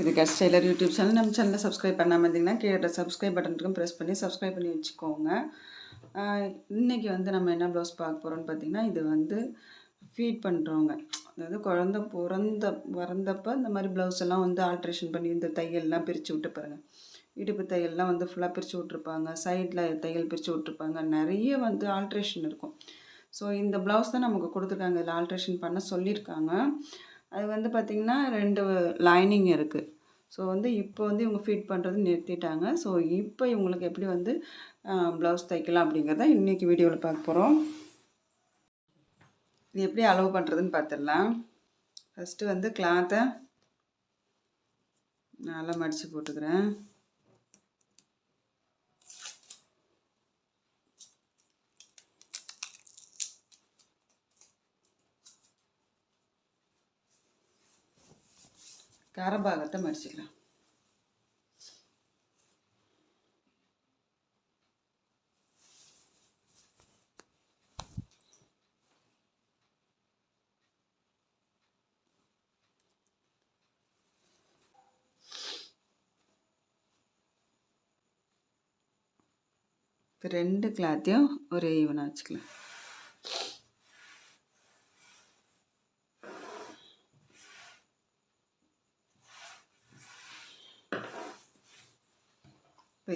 இது Taylor YouTube channel. நம்ம சேனலை சப்ஸ்கிரைப் பண்ணாமல் இருந்தீங்கன்னா கீழே சப்ஸ்கிரைப் பட்டன் இருக்கும் ப்ரெஸ் பண்ணி சப்ஸ்கிரைப் பண்ணி வச்சுக்கோங்க. இன்றைக்கி வந்து நம்ம என்ன ப்ளவுஸ் பார்க்க போகிறோம்னு பார்த்தீங்கன்னா இது வந்து ஃபீட் பண்ணுறவங்க அதாவது குழந்த பிறந்த பிறந்தப்ப இந்த மாதிரி ப்ளவுஸ் எல்லாம் வந்து ஆல்ட்ரேஷன் பண்ணி இந்த தையல்லாம் பிரித்து விட்டு பாருங்கள் இடுப்பு தையல்லாம் வந்து ஃபுல்லாக பிரித்து விட்ருப்பாங்க சைடில் தையல் பிரித்து விட்ருப்பாங்க நிறைய வந்து ஆல்ட்ரேஷன் இருக்கும். ஸோ இந்த ப்ளவுஸ் தான் நமக்கு கொடுத்துருக்காங்க. இதில் ஆல்ட்ரேஷன் பண்ண சொல்லியிருக்காங்க. அது வந்து பார்த்திங்கன்னா ரெண்டு லைனிங் இருக்குது ஸோ வந்து இப்போ வந்து இவங்க ஃபீட் பண்ணுறது நிறுத்திட்டாங்க. ஸோ இப்போ இவங்களுக்கு எப்படி வந்து ப்ளவுஸ் தைக்கலாம் அப்படிங்கிறத இன்றைக்கி வீடியோவில் பார்க்க போகிறோம் இது எப்படி அளவு பண்ணுறதுன்னு பார்த்துடலாம் ஃபஸ்ட்டு வந்து கிளாத்தை நல்லா மடித்து போட்டுக்கிறேன். கரபாகத்தை மடிச்சுக்கலாம். இப்போ ரெண்டு கிளாத்தையும் ஒரே ஈவனாக வச்சுக்கலாம்.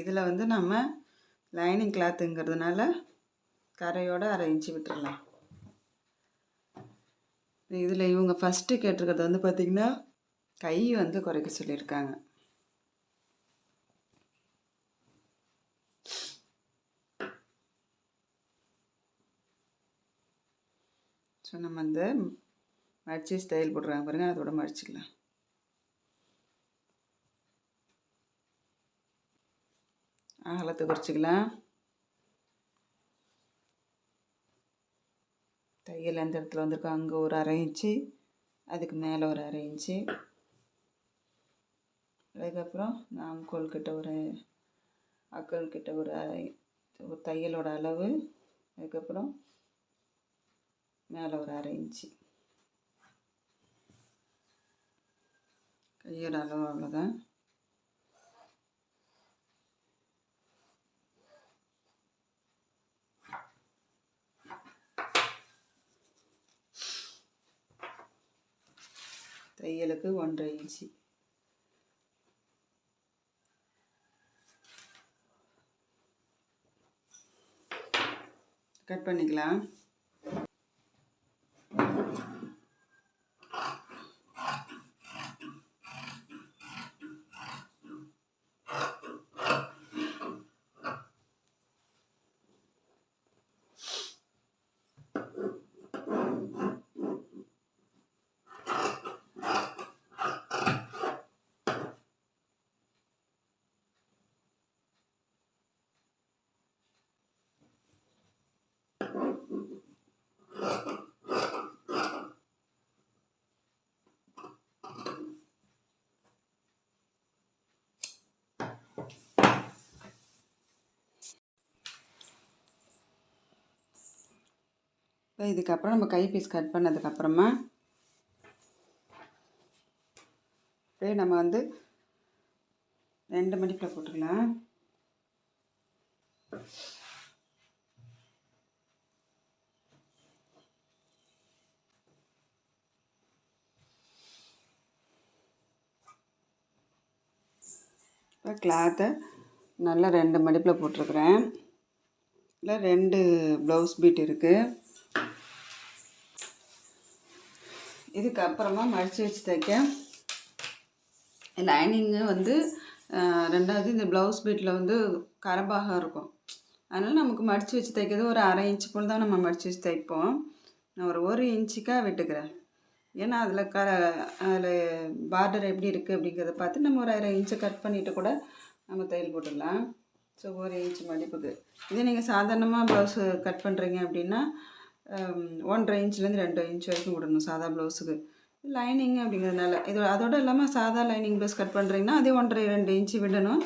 இதில் வந்து நம்ம லைனிங் கிளாத்துங்கிறதுனால கரையோடு அரை இன்ச்சு விட்டுறலாம். இதில் இவங்க ஃபஸ்ட்டு கேட்டிருக்கிறது வந்து பார்த்திங்கன்னா கை வந்து குறைக்க சொல்லியிருக்காங்க. ஸோ நம்ம வந்து மடிச்சு ஸ்டைல் போடுறாங்க பாருங்கள் அதோட மடிச்சிக்கலாம். அகலத்தை குறிச்சிக்கலாம் தையல் எந்த இடத்துல வந்திருக்கோ அங்கே ஒரு அரை இன்ச்சு அதுக்கு மேலே ஒரு அரை இன்ச்சு. அதுக்கப்புறம் நாம்கோல் கிட்ட ஒரு அக்கல் கிட்ட ஒரு அரை ஒரு தையலோட அளவு. அதுக்கப்புறம் மேலே ஒரு அரை இன்ச்சு. கையோட அளவு அவ்வளோதான் தையலுக்கு ஒன்றரை இன்ச்சு. கட் பண்ணிக்கலாம். இப்போ இதுக்கப்புறம் நம்ம கை பீஸ் கட் பண்ணதுக்கப்புறமா அப்படியே நம்ம வந்து ரெண்டு மடிப்பில் போட்டுக்கலாம். இப்போ கிளாத்தை நல்லா ரெண்டு மடிப்பில் போட்டிருக்கிறேன். இல்லை ரெண்டு ப்ளவுஸ் பீட் இருக்குது இதுக்கப்புறமா மடித்து வச்சு தைக்க லைனிங்கு வந்து ரெண்டாவது இந்த ப்ளவுஸ் பீட்டில் வந்து கரபாக இருக்கும். அதனால் நமக்கு மடித்து வச்சு தைக்கிறது ஒரு அரை இன்ச்சு போல் தான் நம்ம மடித்து வச்சு தைப்போம். நான் ஒரு ஒரு இன்ச்சுக்காக விட்டுக்கிறேன். ஏன்னா அதில் க அதில் பார்டர் எப்படி இருக்குது அப்படிங்கிறத பார்த்து நம்ம ஒரு அரை இன்ச்சை கட் பண்ணிவிட்டு கூட நம்ம தையல் போட்டுடலாம். ஸோ ஒரு இன்ச்சு மடிப்புக்கு. இதே நீங்கள் சாதாரணமாக ப்ளவுஸு கட் பண்ணுறீங்க அப்படின்னா ஒன்றரை இன்ச்லேருந்து ரெண்டு இன்ச் வரைக்கும் விடணும் சாதா ப்ளவுஸுக்கு லைனிங் அப்படிங்கிறதுனால. இது அதோடு இல்லாமல் சாதா லைனிங் ப்ளவுஸ் கட் பண்ணுறீங்கன்னா அதே ஒன்றரை ரெண்டு இன்ச்சு விடணும்.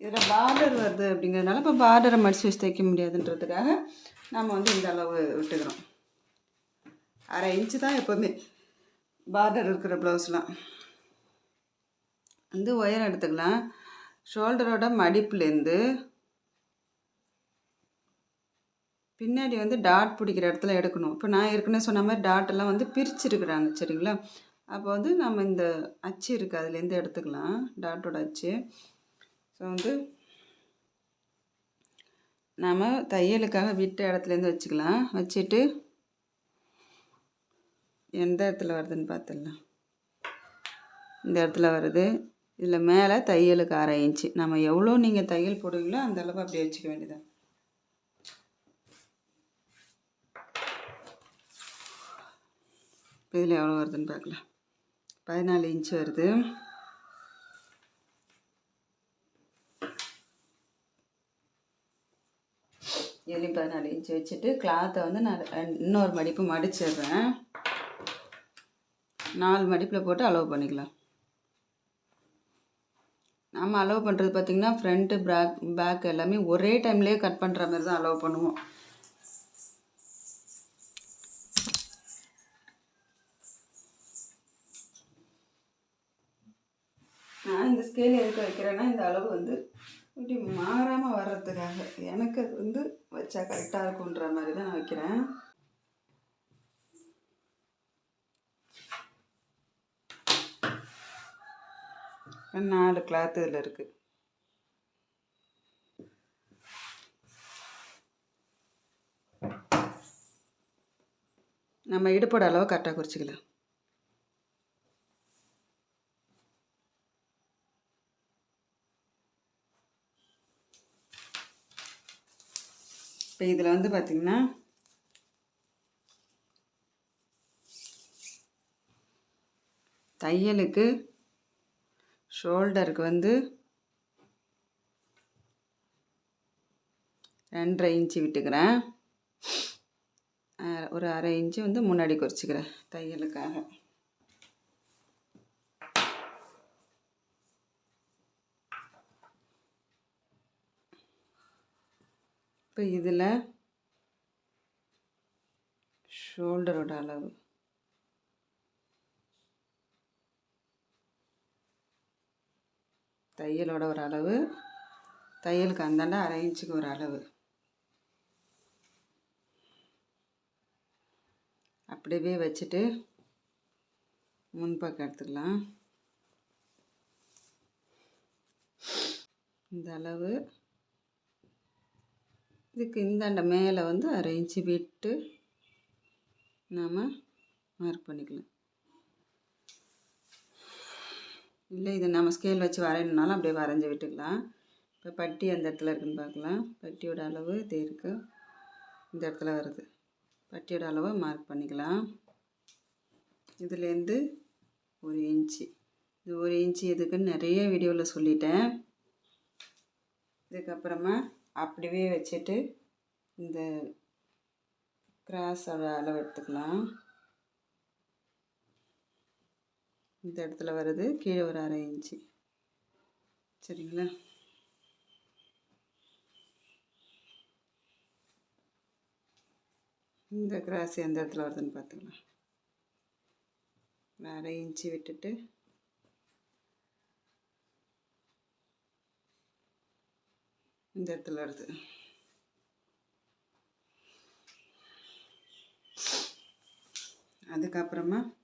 இதில் பார்டர் வருது அப்படிங்கிறதுனால இப்போ பார்டரை மடித்து வச்சு தைக்க முடியாதுன்றதுக்காக நம்ம வந்து இந்த அளவு விட்டுக்கிறோம். அரை இன்ச்சு தான் எப்போவுமே பார்டர் இருக்கிற ப்ளவுஸ்லாம் வந்து ஒயர் எடுத்துக்கலாம். ஷோல்டரோட மடிப்புலேருந்து பின்னாடி வந்து டாட் பிடிக்கிற இடத்துல எடுக்கணும். இப்போ நான் ஏற்கனவே சொன்ன மாதிரி டாட் எல்லாம் வந்து பிரிச்சிருக்கிறாங்க சரிங்களா? அப்போ வந்து நம்ம இந்த அச்சு இருக்குது அதுலேருந்து எடுத்துக்கலாம் டாட்டோட அச்சு. ஸோ வந்து நாம் தையலுக்காக விட்ட இடத்துலேருந்து வச்சுக்கலாம். வச்சுட்டு எந்த இடத்துல வருதுன்னு பார்த்துடலாம். இந்த இடத்துல வருது. இதில் மேலே தையலுக்கு அரை இன்ச்சு. நம்ம எவ்வளோ நீங்கள் தையல் போடுவீங்களோ அந்த அளவு அப்படியே வச்சுக்க வேண்டியதான் இதில் எவ்வளோ வருதுன்னு பார்க்கலாம். பதினாலு இன்ச் வருது. எலி பதினாலு இன்ச் வச்சுட்டு கிளாத்தை வந்து நான் இன்னொரு மடிப்பு மடிச்சிடுறேன். நாலு மடிப்பில் போட்டு அலோவ் பண்ணிக்கலாம். நம்ம அலோவ் பண்ணுறது பார்த்திங்கன்னா ஃப்ரண்ட்டு பேக் பேக் எல்லாமே ஒரே டைம்லேயே கட் பண்ணுற மாதிரி தான் அலோவ் பண்ணுவோம். நான் இந்த ஸ்கேல் எதுக்கு வைக்கிறேன்னா இந்த அளவு வந்து இப்படி மாறாமல் வர்றதுக்காக எனக்கு அது வந்து வச்சா கரெக்டாக இருக்குன்ற மாதிரி தான் நான் வைக்கிறேன். நாலு கிளாத் இதில் இருக்குது நம்ம இடுப்போட அளவு கரெக்டாக குறிச்சிக்கலாம். இப்போ இதில் வந்து பார்த்திங்கன்னா தையலுக்கு ஷோல்டருக்கு வந்து ரெண்டரை இன்ச்சு விட்டுக்கிறேன். ஒரு அரை இன்ச்சு வந்து முன்னாடி குறிச்சிக்கிறேன் தையலுக்காக. இப்போ இதில் ஷோல்டரோட அளவு. தையலோட ஒரு அளவு தையலுக்கு அந்தாண்ட அரை இன்ச்சுக்கு ஒரு அளவு. அப்படியே வச்சுட்டு முன்பக்கம் எடுத்துக்கலாம். இந்த அளவு. இதுக்கு இந்தாண்ட மேலே வந்து அரை இன்ச்சு விட்டு நாம் மார்க் பண்ணிக்கலாம். இல்லை இது நம்ம ஸ்கேல் வச்சு வரையணுனாலும் அப்படியே வரைஞ்சி விட்டுக்கலாம். இப்போ பட்டி அந்த இடத்துல இருக்குன்னு பார்க்கலாம். பட்டியோட அளவு இது இருக்குது இந்த இடத்துல வருது. பட்டியோட அளவை மார்க் பண்ணிக்கலாம். இதுலேருந்து ஒரு இன்ச்சு இது ஒரு இன்ச்சு எதுக்குன்னு நிறைய வீடியோவில் சொல்லிட்டேன். இதுக்கப்புறமா அப்படியே வச்சுட்டு இந்த கிராஸோட அளவு எடுத்துக்கலாம். இந்த இடத்துல வருது கீழே ஒரு அரை இன்ச்சு. சரிங்களா? இந்த கிராஸ் எந்த இடத்துல வருதுன்னு பார்த்துக்கலாம். அரை இன்ச்சு விட்டுட்டு. இந்த இடத்துல வருது. அதுக்கப்புறமா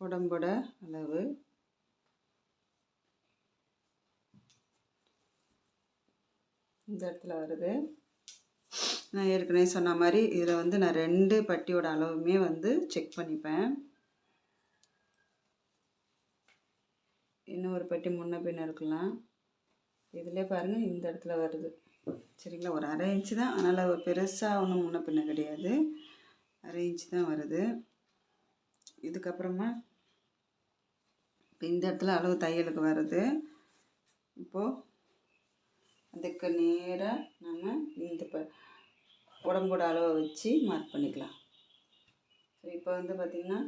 உடம்போட அளவு. இந்த இடத்துல வருது. நான் ஏற்கனவே சொன்ன மாதிரி இதில் வந்து நான் ரெண்டு பட்டியோட அளவுமே வந்து செக் பண்ணிப்பேன். இன்னும் ஒரு பட்டி முன்ன பின்ன இருக்கலாம் இதிலே பாருங்கள் இந்த இடத்துல வருது. சரிங்களா? ஒரு அரை இன்ச்சு தான். அதனால் பெருசாக ஒன்றும் முன்ன பின்ன கிடையாது. அரை இன்ச்சு தான் வருது. இதுக்கப்புறமா இந்த இடத்துல அளவு தையலுக்கு வருது. இப்போது அதுக்கு நேராக நம்ம இந்த ப உடம்போட அளவை வச்சு மார்க் பண்ணிக்கலாம். ஸோ இப்போ வந்து பார்த்திங்கன்னா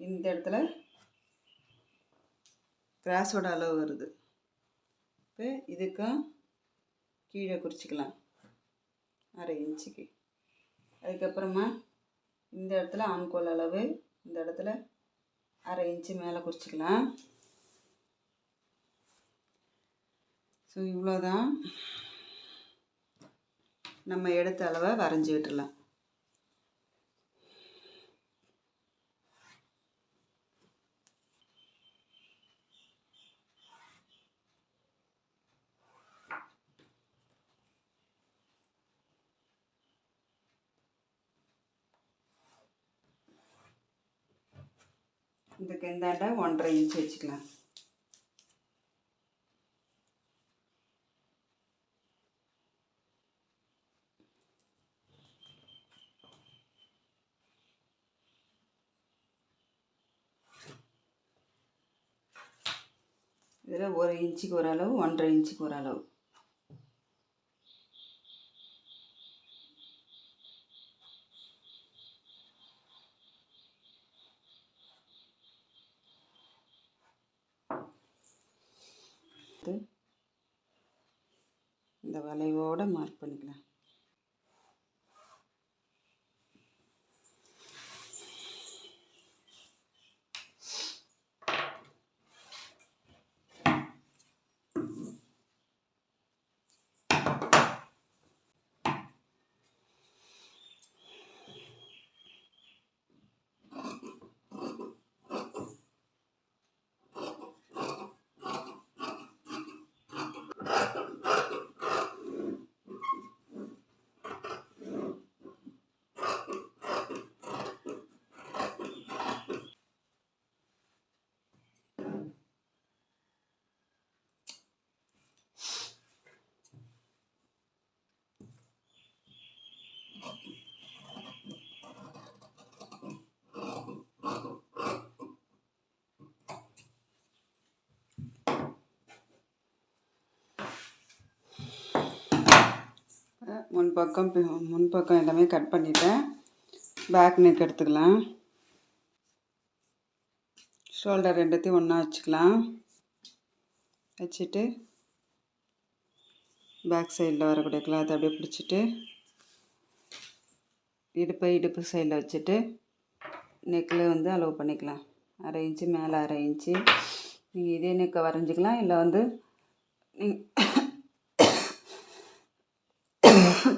இந்த இடத்துல கிராஸோட அளவு வருது. இப்போ இதுக்கும் கீழே குறிச்சிக்கலாம். அரை இன்ச்சுக்கு. அதுக்கப்புறமா இந்த இடத்துல ஆண்கோல் அளவு இந்த இடத்துல அரை இன்ச்சு மேலே குறிச்சிக்கலாம் ஸோ இவ்வளோதான். நம்ம எடுத்த அளவை வரைஞ்சி விட்டுடலாம். இதுக்கு இந்தாண்ட ஒன்றரை இன்ச் வச்சுக்கலாம் இதில் ஒரு இன்ச்சுக்கு ஒரு அளவு ஒன்றரை இன்ச்சுக்கு ஒரு அளவு இந்த வளைவோடு மார்க் பண்ணிக்கலாம். முன்பக்கம் முன்பக்கம் எல்லாமே கட் பண்ணிட்டேன். பேக் நெக் எடுத்துக்கலாம். ஷோல்டர் ரெண்டுத்தையும் ஒன்றா வச்சுக்கலாம். வச்சுட்டு பேக் சைடில் வரக்கூடிய கிளாத் அப்படியே பிடிச்சிட்டு இடுப்பை இடுப்பு சைடில் வச்சுட்டு நெக்கில் வந்து அளவு பண்ணிக்கலாம். அரை இன்ச்சு மேலே அரை இன்ச்சு. நீங்கள் இதே நெக்கை வரைஞ்சிக்கலாம். இல்லை வந்து நீ-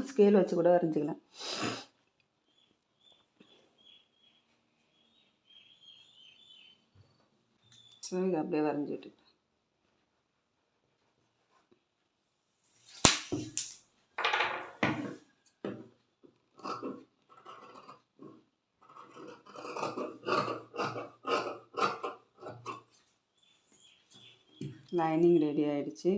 ஸ்கேல் வச்சு கூட வரைஞ்சிக்கலாம் ஸோ இதை அப்படியே வரைஞ்சி விட்டு லைனிங் ரெடி ஆயிடுச்சு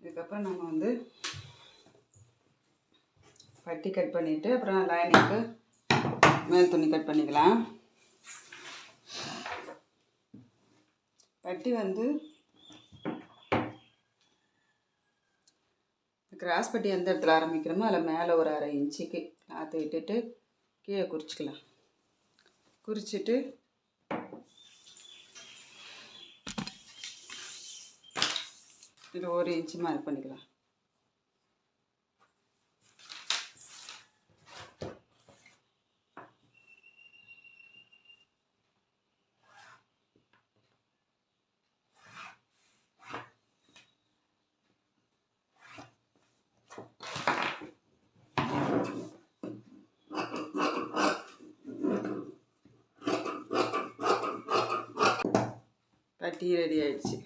இதுக்கப்புறம் நம்ம வந்து பட்டி கட் பண்ணிவிட்டு அப்புறம் லைனிங்க்கு மேல் துணி கட் பண்ணிக்கலாம். பட்டி வந்து கிராஸ் பட்டி எந்த இடத்துல ஆரம்பிக்கிறோமோ அதில் மேலே ஒரு அரை இன்ச்சுக்கு நாற்று விட்டுட்டு கீழே குறிச்சிக்கலாம். குறிச்சிட்டு இது ஒரு இன்ச்சு மார்க் பண்ணிக்கலாம். பட்டி ரெடி ஆயிடுச்சு.